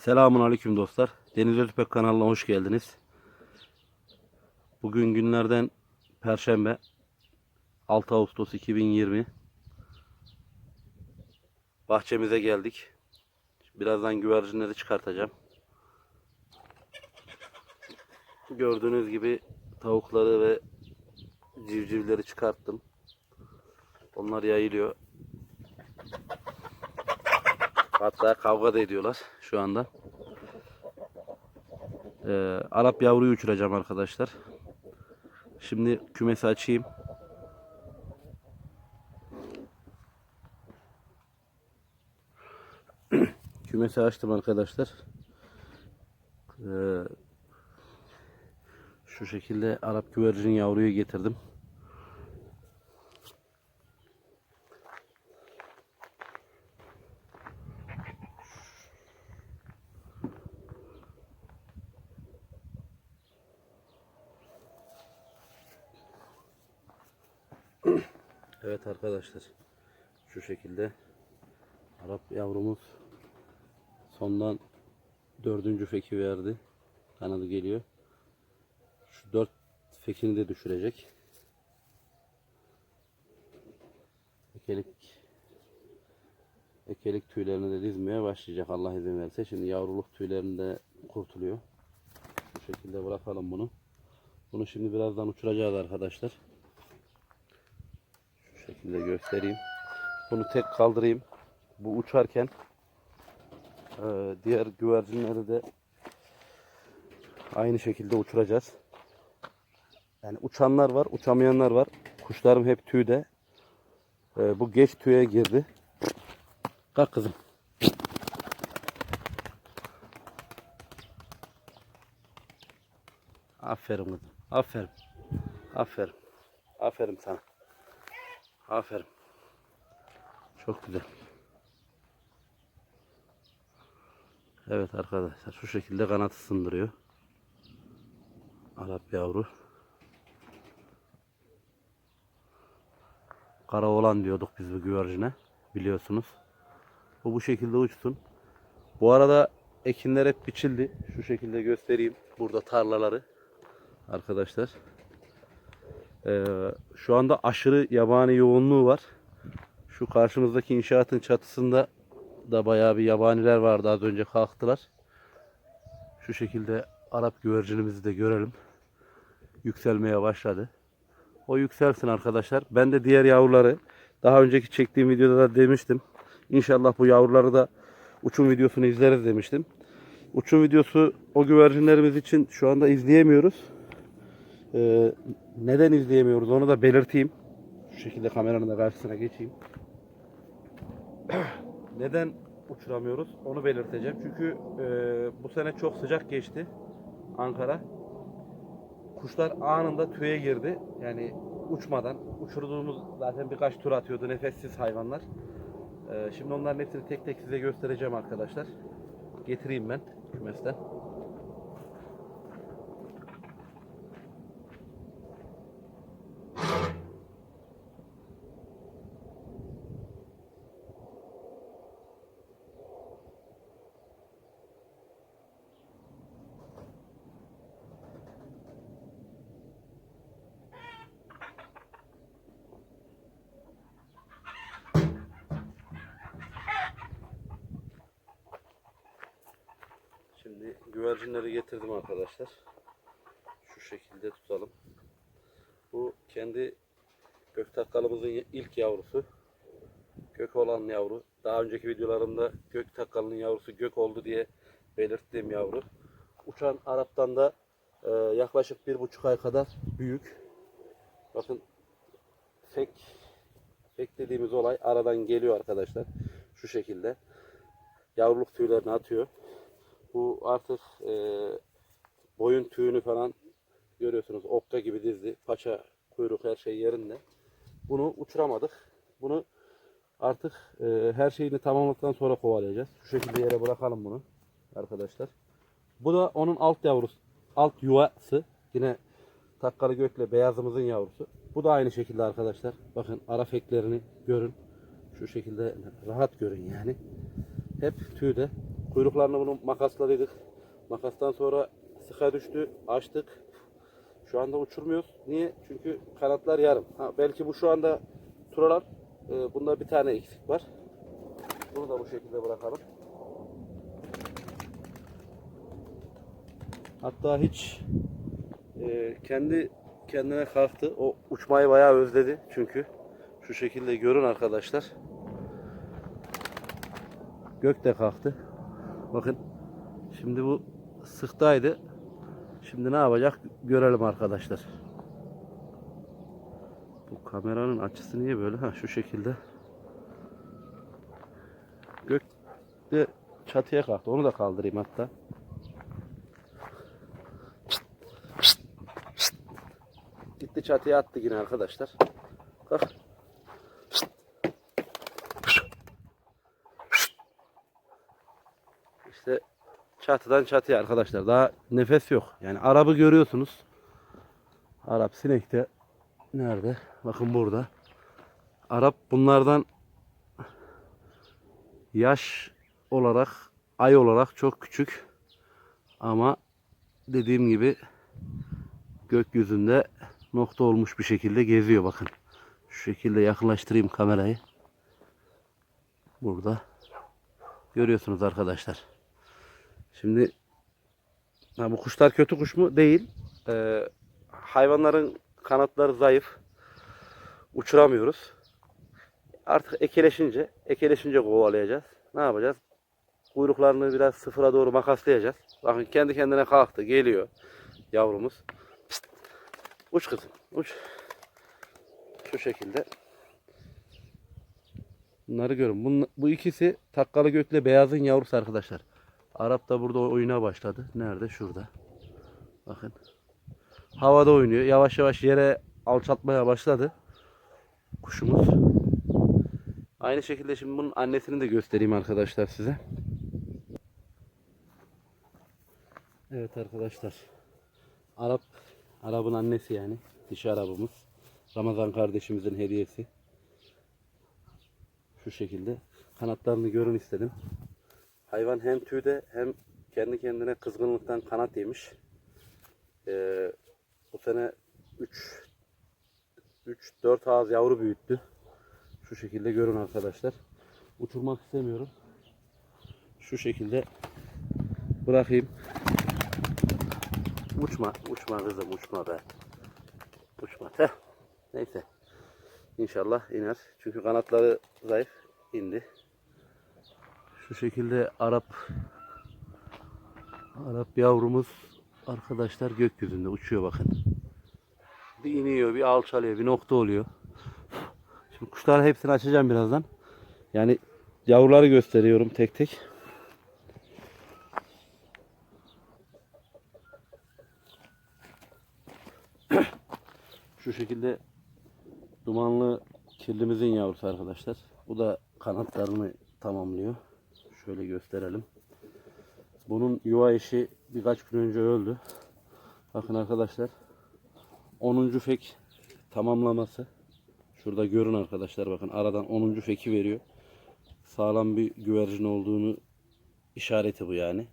Selamun Aleyküm dostlar. Deniz Özpek kanalına hoş geldiniz. Bugün günlerden Perşembe 6 Ağustos 2020 Bahçemize geldik. Birazdan güvercinleri çıkartacağım. Gördüğünüz gibi tavukları ve civcivleri çıkarttım. Onlar yayılıyor. Hatta kavga da ediyorlar şu anda. Ee, Arap yavruyu uçuracağım arkadaşlar. Şimdi kümesi açayım. kümesi açtım arkadaşlar. Ee, şu şekilde Arap güvercin yavruyu getirdim. Evet arkadaşlar. Şu şekilde Arap yavrumuz sondan dördüncü feki verdi. Kanadı geliyor. Şu dört fekini de düşürecek. Ekelik ekelik tüylerini de dizmeye başlayacak Allah izin verirse. Şimdi yavruluk tüylerinde kurtuluyor. Bu şekilde bırakalım bunu. Bunu şimdi birazdan uçuracağız arkadaşlar. Şekilde göstereyim. Bunu tek kaldırayım. Bu uçarken eee, diğer güvercinleri de aynı şekilde uçuracağız. Yani uçanlar var, uçamayanlar var. Kuşlarım hep tüyde. Eee, bu geç tüye girdi. Kalk kızım. Aferin kızım. Aferin. Aferin. Aferin sana. Aferin. Çok güzel. Evet arkadaşlar şu şekilde kanat ısındırıyor. Arap yavru. Kara olan diyorduk biz bu güvercine. Biliyorsunuz. Bu bu şekilde uçsun. Bu arada ekinler hep biçildi. Şu şekilde göstereyim. Burada tarlaları. Arkadaşlar. Ee, şu anda aşırı yabani yoğunluğu var. Şu karşımızdaki inşaatın çatısında da bayağı bir yabaniler vardı. Az önce kalktılar. Şu şekilde Arap güvercinimizi de görelim. Yükselmeye başladı. O yükselsin arkadaşlar. Ben de diğer yavruları daha önceki çektiğim videoda da demiştim. İnşallah bu yavruları da uçum videosunu izleriz demiştim. Uçum videosu o güvercinlerimiz için şu anda izleyemiyoruz. Ee, neden izleyemiyoruz onu da belirteyim. Şu şekilde kameranın da karşısına geçeyim. neden uçuramıyoruz onu belirteceğim. Çünkü e, bu sene çok sıcak geçti Ankara. Kuşlar anında tüye girdi. Yani uçmadan. Uçurduğumuz zaten birkaç tur atıyordu nefessiz hayvanlar. Ee, şimdi onların hepsini tek tek size göstereceğim arkadaşlar. Getireyim ben kümesten. Şimdi güvercinleri getirdim arkadaşlar. Şu şekilde tutalım. Bu kendi göktakkalımızın ilk yavrusu. Gök olan yavru. Daha önceki videolarımda gök yavrusu gök oldu diye belirttiğim yavru. Uçan Arap'tan da e, yaklaşık bir buçuk ay kadar büyük. Bakın fek fek dediğimiz olay aradan geliyor arkadaşlar. Şu şekilde. Yavruluk tüylerini atıyor. Bu artık e, boyun tüyünü falan görüyorsunuz. Okka gibi dizdi. Paça, kuyruk her şey yerinde. Bunu uçuramadık. Bunu artık e, her şeyini tamamladıktan sonra kovalayacağız. Şu şekilde yere bırakalım bunu arkadaşlar. Bu da onun alt yavrusu. Alt yuvası. Yine takkalı gökle beyazımızın yavrusu. Bu da aynı şekilde arkadaşlar. Bakın ara feklerini görün. Şu şekilde rahat görün yani. Hep tüyde. Kuyruklarını bunu makasladıydık. Makastan sonra sıka düştü. Açtık. Şu anda uçurmuyoruz. Niye? Çünkü kanatlar yarım. Ha, belki bu şu anda turalar. Ee, bunda bir tane eksik var. Bunu da bu şekilde bırakalım. Hatta hiç e, kendi kendine kalktı. O uçmayı bayağı özledi çünkü. Şu şekilde görün arkadaşlar. Gök de kalktı. Bakın. Şimdi bu sıktaydı. Şimdi ne yapacak görelim arkadaşlar. Bu kameranın açısı niye böyle? Ha şu şekilde. Gök de çatıya kalktı. Onu da kaldırayım hatta. Gitti çatıya attı yine arkadaşlar. Kalk. İşte çatıdan çatıya arkadaşlar. Daha nefes yok. Yani arabı görüyorsunuz. Arap sinek de nerede? Bakın burada. Arap bunlardan yaş olarak, ay olarak çok küçük. Ama dediğim gibi gökyüzünde nokta olmuş bir şekilde geziyor bakın. Şu şekilde yakınlaştırayım kamerayı. Burada. Görüyorsunuz arkadaşlar. Şimdi ha, bu kuşlar kötü kuş mu? Değil. Ee, hayvanların kanatları zayıf. Uçuramıyoruz. Artık ekeleşince, ekeleşince kovalayacağız. Ne yapacağız? Kuyruklarını biraz sıfıra doğru makaslayacağız. Bakın kendi kendine kalktı. Geliyor yavrumuz. Uç kızım. Uç. Şu şekilde. Bunları görün. Bunla- bu ikisi takkalı gökle beyazın yavrusu arkadaşlar. Arap da burada oyuna başladı. Nerede? Şurada. Bakın. Havada oynuyor. Yavaş yavaş yere alçaltmaya başladı. Kuşumuz. Aynı şekilde şimdi bunun annesini de göstereyim arkadaşlar size. Evet arkadaşlar. Arap, Arap'ın annesi yani. Dişi Arap'ımız. Ramazan kardeşimizin hediyesi. Şu şekilde. Kanatlarını görün istedim. Hayvan hem tüyde hem kendi kendine kızgınlıktan kanat yemiş. Ee, bu sene 3 3 4 ağız yavru büyüttü. Şu şekilde görün arkadaşlar. Uçurmak istemiyorum. Şu şekilde bırakayım. Uçma, uçma kızım, uçma be. Uçma. Heh. Neyse. İnşallah iner. Çünkü kanatları zayıf. indi. Şu şekilde Arap Arap yavrumuz arkadaşlar gökyüzünde uçuyor bakın. Bir iniyor, bir alçalıyor, bir nokta oluyor. Şimdi kuşları hepsini açacağım birazdan. Yani yavruları gösteriyorum tek tek. Şu şekilde dumanlı kirlimizin yavrusu arkadaşlar. Bu da kanatlarını tamamlıyor. Şöyle gösterelim. Bunun yuva eşi birkaç gün önce öldü. Bakın arkadaşlar. 10. fek tamamlaması. Şurada görün arkadaşlar bakın aradan 10. feki veriyor. Sağlam bir güvercin olduğunu işareti bu yani.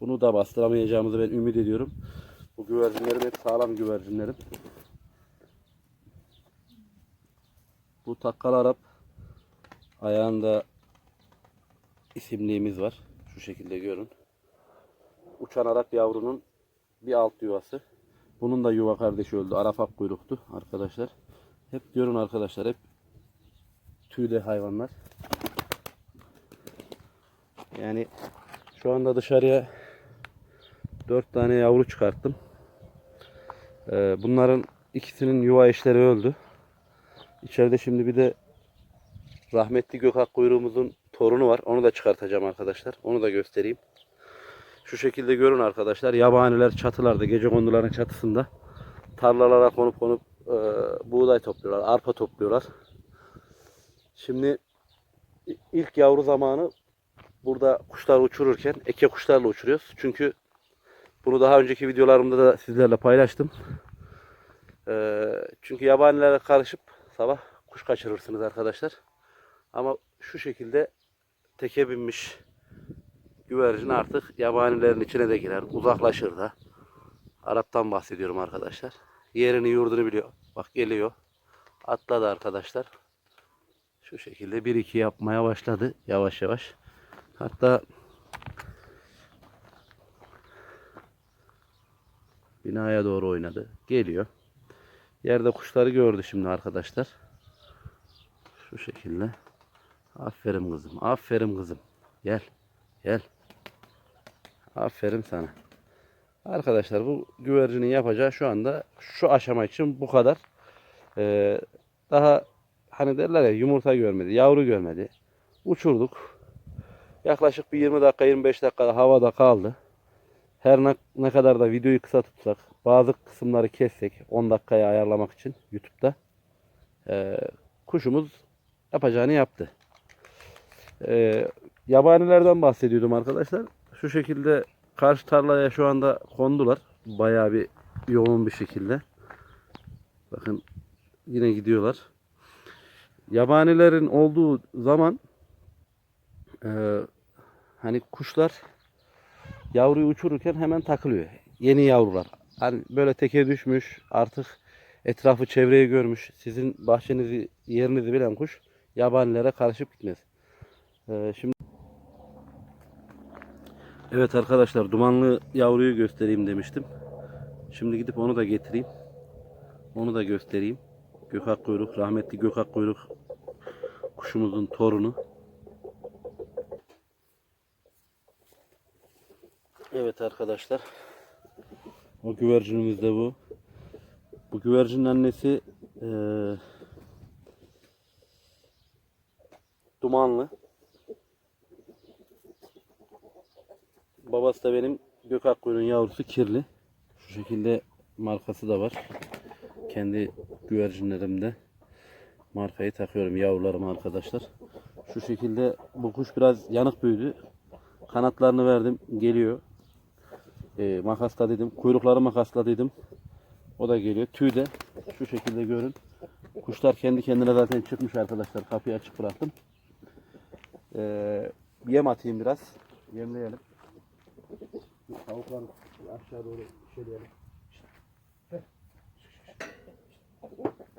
Bunu da bastıramayacağımızı ben ümit ediyorum. Bu güvercinlerim hep sağlam güvercinlerim. Bu takkal Arap ayağında isimliğimiz var. Şu şekilde görün. Uçan Arap yavrunun bir alt yuvası. Bunun da yuva kardeşi öldü. Arafak kuyruktu arkadaşlar. Hep görün arkadaşlar. Hep tüyde hayvanlar. Yani şu anda dışarıya dört tane yavru çıkarttım. Ee, bunların ikisinin yuva eşleri öldü. İçeride şimdi bir de rahmetli Gökhan kuyruğumuzun torunu var. Onu da çıkartacağım arkadaşlar. Onu da göstereyim. Şu şekilde görün arkadaşlar. Yabaniler çatılarda, gece konduların çatısında tarlalara konup konup e, buğday topluyorlar, arpa topluyorlar. Şimdi ilk yavru zamanı burada kuşlar uçururken eke kuşlarla uçuruyoruz. Çünkü bunu daha önceki videolarımda da sizlerle paylaştım. E, çünkü yabanilerle karışıp sabah kuş kaçırırsınız arkadaşlar. Ama şu şekilde teke binmiş güvercin artık yabanilerin içine de girer. Uzaklaşır da. Arap'tan bahsediyorum arkadaşlar. Yerini yurdunu biliyor. Bak geliyor. Atladı arkadaşlar. Şu şekilde 1-2 yapmaya başladı. Yavaş yavaş. Hatta binaya doğru oynadı. Geliyor. Yerde kuşları gördü şimdi arkadaşlar. Şu şekilde. Aferin kızım. Aferin kızım. Gel. Gel. Aferin sana. Arkadaşlar bu güvercinin yapacağı şu anda şu aşama için bu kadar. Ee, daha hani derler ya yumurta görmedi, yavru görmedi. Uçurduk. Yaklaşık bir 20 dakika 25 dakika havada kaldı. Her ne, ne kadar da videoyu kısa tutsak, bazı kısımları kessek 10 dakikaya ayarlamak için YouTube'da ee, kuşumuz yapacağını yaptı. Ee, yabanilerden bahsediyordum arkadaşlar. Şu şekilde karşı tarlaya şu anda kondular. Bayağı bir yoğun bir şekilde. Bakın yine gidiyorlar. Yabanilerin olduğu zaman e, hani kuşlar yavruyu uçururken hemen takılıyor. Yeni yavrular. Hani böyle teke düşmüş artık etrafı çevreyi görmüş. Sizin bahçenizi yerinizi bilen kuş yabanilere karışıp gitmez. Ee, şimdi Evet arkadaşlar dumanlı yavruyu göstereyim demiştim. Şimdi gidip onu da getireyim. Onu da göstereyim. Gökak kuyruk, rahmetli gökak kuyruk kuşumuzun torunu. Evet arkadaşlar. O güvercinimiz de bu. Bu güvercinin annesi eee, dumanlı. Babası da benim gökak kuyruğun yavrusu kirli. Şu şekilde markası da var. Kendi güvercinlerimde markayı takıyorum yavrularıma arkadaşlar. Şu şekilde bu kuş biraz yanık büyüdü. Kanatlarını verdim. Geliyor. Ee, makasla dedim. Kuyrukları makasla dedim. O da geliyor. Tüy de şu şekilde görün. Kuşlar kendi kendine zaten çıkmış arkadaşlar. Kapıyı açık bıraktım. Ee, yem atayım biraz. Yemleyelim. Tavukları aşağı doğru şöyle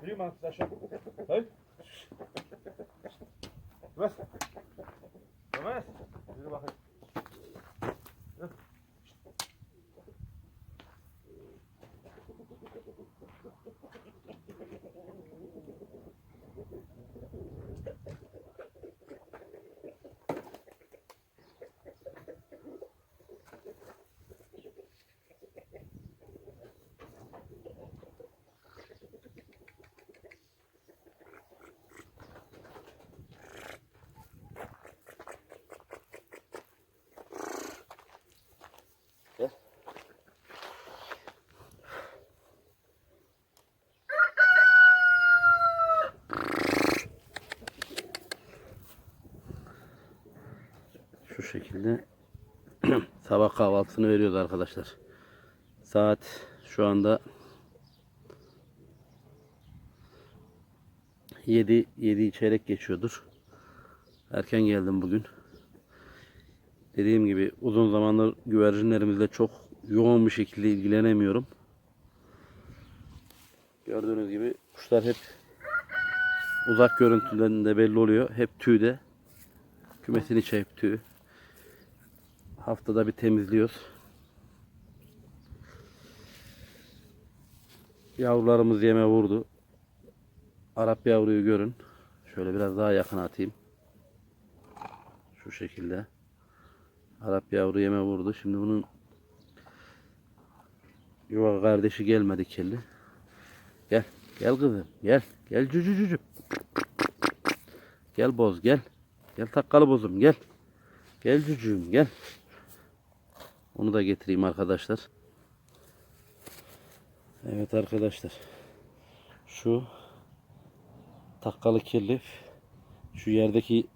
Yürü lan siz aşağı. Hayır. Ömer. Ömer. Yürü bakayım. Şu şekilde sabah kahvaltısını veriyoruz arkadaşlar. Saat şu anda 7 7 çeyrek geçiyordur. Erken geldim bugün. Dediğim gibi uzun zamandır güvercinlerimizle çok yoğun bir şekilde ilgilenemiyorum. Gördüğünüz gibi kuşlar hep uzak görüntülerinde belli oluyor. Hep tüyde. Kümesin içi hep tüy. Haftada bir temizliyoruz. Yavrularımız yeme vurdu. Arap yavruyu görün. Şöyle biraz daha yakın atayım. Şu şekilde. Arap yavru yeme vurdu. Şimdi bunun yuva kardeşi gelmedi kelli. Gel. Gel kızım. Gel. Gel cücü cücü. Gel boz gel. Gel takkalı bozum gel. Gel cücüğüm gel. Onu da getireyim arkadaşlar. Evet arkadaşlar. Şu takkalı kirli şu yerdeki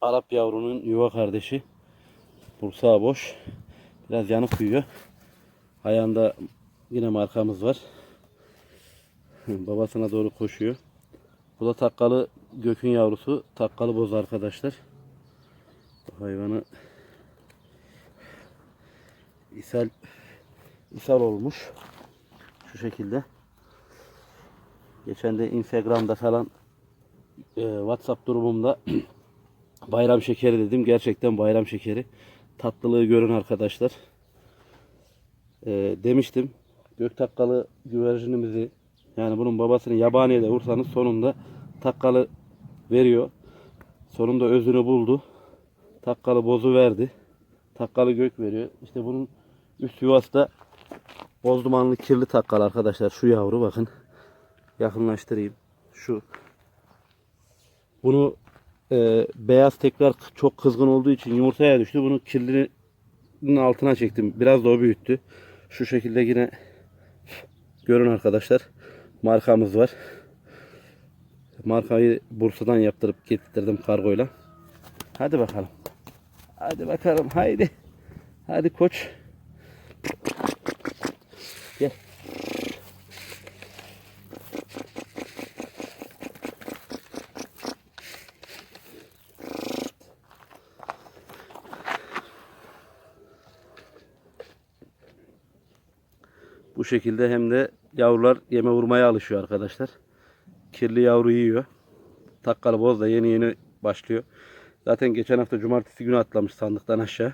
Arap yavrunun yuva kardeşi. Bursa boş. Biraz yanık büyüyor. Ayağında yine markamız var. Babasına doğru koşuyor. Bu da takkalı gökün yavrusu. Takkalı boz arkadaşlar. Bu hayvanı ishal ishal olmuş. Şu şekilde. Geçen de Instagram'da falan e, WhatsApp durumumda bayram şekeri dedim. Gerçekten bayram şekeri. Tatlılığı görün arkadaşlar. E, demiştim. Göktakkalı güvercinimizi yani bunun babasını yabaniye de vursanız sonunda takkalı veriyor. Sonunda özünü buldu. Takkalı bozu verdi. Takkalı gök veriyor. İşte bunun üst yuvası da boz dumanlı kirli takkalı arkadaşlar. Şu yavru bakın. Yakınlaştırayım. Şu. Bunu e, beyaz tekrar çok kızgın olduğu için yumurtaya düştü. Bunu kirlinin altına çektim. Biraz da o büyüttü. Şu şekilde yine görün arkadaşlar. Markamız var. Markayı Bursa'dan yaptırıp getirdim kargoyla. Hadi bakalım. Hadi bakalım. Haydi. Hadi koç. Gel. Bu şekilde hem de yavrular yeme vurmaya alışıyor arkadaşlar. Kirli yavru yiyor. Takkalı boz da yeni yeni başlıyor. Zaten geçen hafta cumartesi günü atlamış sandıktan aşağı.